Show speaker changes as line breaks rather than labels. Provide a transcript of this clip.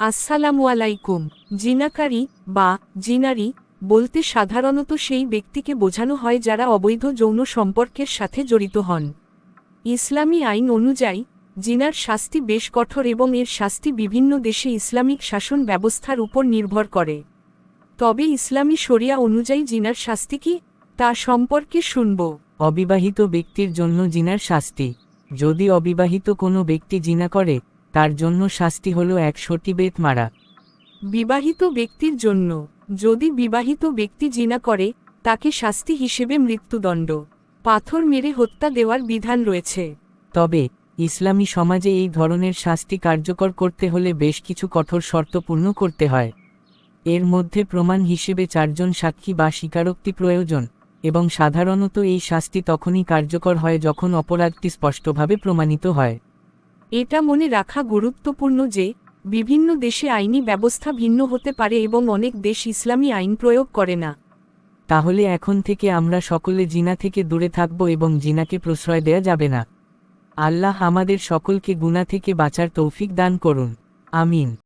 আসসালামু আলাইকুম। জিনাকারী বা জিনারি বলতে সাধারণত সেই ব্যক্তিকে বোঝানো হয় যারা অবৈধ যৌন সম্পর্কের সাথে জড়িত হন। ইসলামী আইন অনুযায়ী, জিনার শাস্তি বেশ কঠোর এবং এর শাস্তি বিভিন্ন দেশে ইসলামিক শাসন ব্যবস্থার উপর নির্ভর করে। তবে ইসলামী শরিয়া অনুযায়ী জিনার শাস্তি কি? তা সম্পর্কে শুনব।
অবিবাহিত ব্যক্তির জন্য জিনার শাস্তি। যদি অবিবাহিত কোনো ব্যক্তি জিনা করে তার জন্য শাস্তি হল একশোটি বেত মারা।
বিবাহিত ব্যক্তির জন্য যদি বিবাহিত ব্যক্তি জিনা করে তাকে শাস্তি হিসেবে মৃত্যুদণ্ড পাথর মেরে হত্যা দেওয়ার বিধান রয়েছে।
তবে ইসলামী সমাজে এই ধরনের শাস্তি কার্যকর করতে হলে বেশ কিছু কঠোর শর্ত পূর্ণ করতে হয়। এর মধ্যে প্রমাণ হিসেবে চারজন সাক্ষী বা স্বীকারোক্তি প্রয়োজন এবং সাধারণত এই শাস্তি তখনই কার্যকর হয় যখন অপরাধটি স্পষ্টভাবে প্রমাণিত হয়।
এটা মনে রাখা গুরুত্বপূর্ণ যে, বিভিন্ন দেশে আইনি ব্যবস্থা ভিন্ন হতে পারে এবং অনেক দেশ ইসলামী আইন প্রয়োগ করে না।
তাহলে এখন থেকে আমরা সকলে জিনা থেকে দূরে থাকব এবং জিনাকে প্রশ্রয় দেয়া যাবে না। আল্লাহ আমাদের সকলকে গুণা থেকে বাঁচার তৌফিক দান করুন। আমিন।